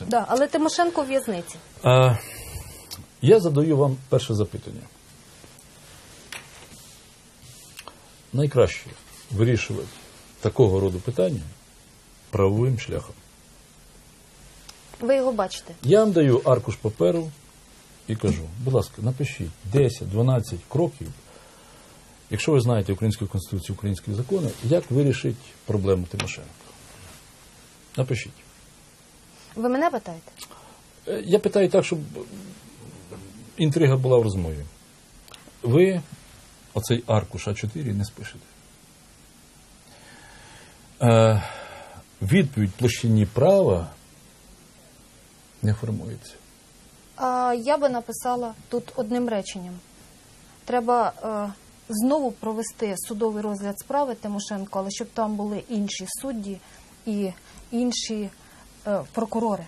Да, але Тимошенко в в'язниці. Я задаю вам перше запитання. Найкраще вирішувати такого роду питання правовим шляхом. Ви його бачите. Я вам даю аркуш паперу і кажу, будь ласка, напишіть 10-12 кроків, якщо ви знаєте українську конституцію, українські закони, як вирішить проблему Тимошенко. Напишіть. Ви мене питаєте? Е, Я питаю так, щоб інтрига була в розмові. Ви оцей аркуш А4 не спишете. Е, відповідь площині права не формується. А я би написала тут одним реченням. Треба е, знову провести судовий розгляд справи Тимошенко, але щоб там були інші судді і інші прокурори.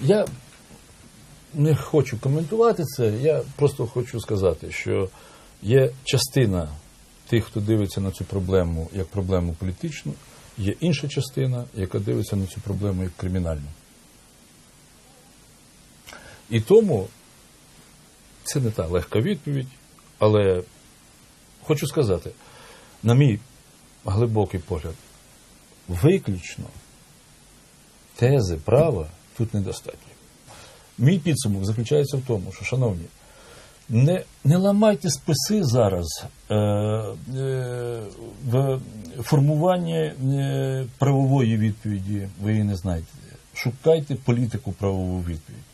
Я не хочу коментувати це, я просто хочу сказати, що є частина тих, хто дивиться на цю проблему як проблему політичну, є інша частина, яка дивиться на цю проблему як кримінальну. І тому це не та легка відповідь, але хочу сказати, на мій глибокий погляд, виключно тези права тут недостатньо. Мій підсумок заключається в тому, що, шановні, не, не ламайте списи зараз е, е, в формуванні е, правової відповіді, ви її не знаєте. Шукайте політику правову відповідь.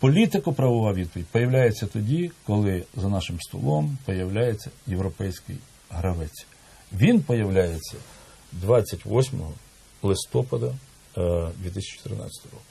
Політико-правова відповідь появляється тоді, коли за нашим столом появляється європейський гравець. Він появляється 28 листопада 2014 року.